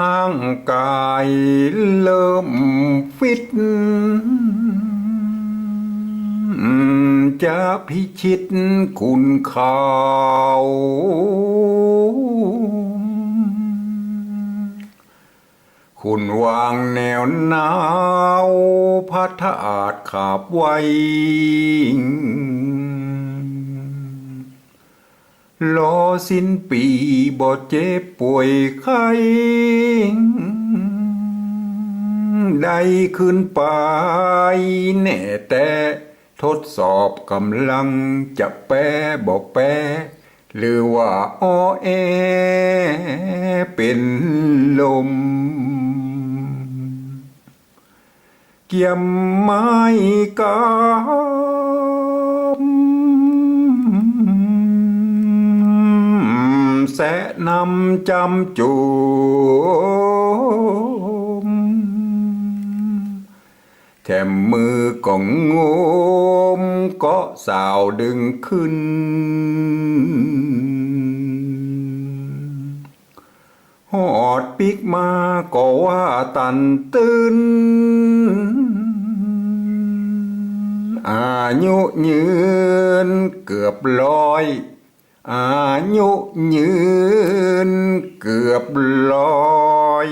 ห่างกายเริ่มฟิต จะพิชิตคุณข่าวคุณวางแนวหนาวพัทอาจขาบไว้ รอสิ้นปีบ่เจ็บป่วยไข้ได้ขึ้นไปแน่แต่ทดสอบกำลังจะแปรบอกแปรหรือว่าอ้อแอเป็นลม เกี่ยมไม้กำ นำจำจูมแถมมือก็งมก็สาวดึงขึ้น หอดปิกมาก็ว่าตันตื่นอายุยืนเกือบร้อย อายุยืนเกือบร้อย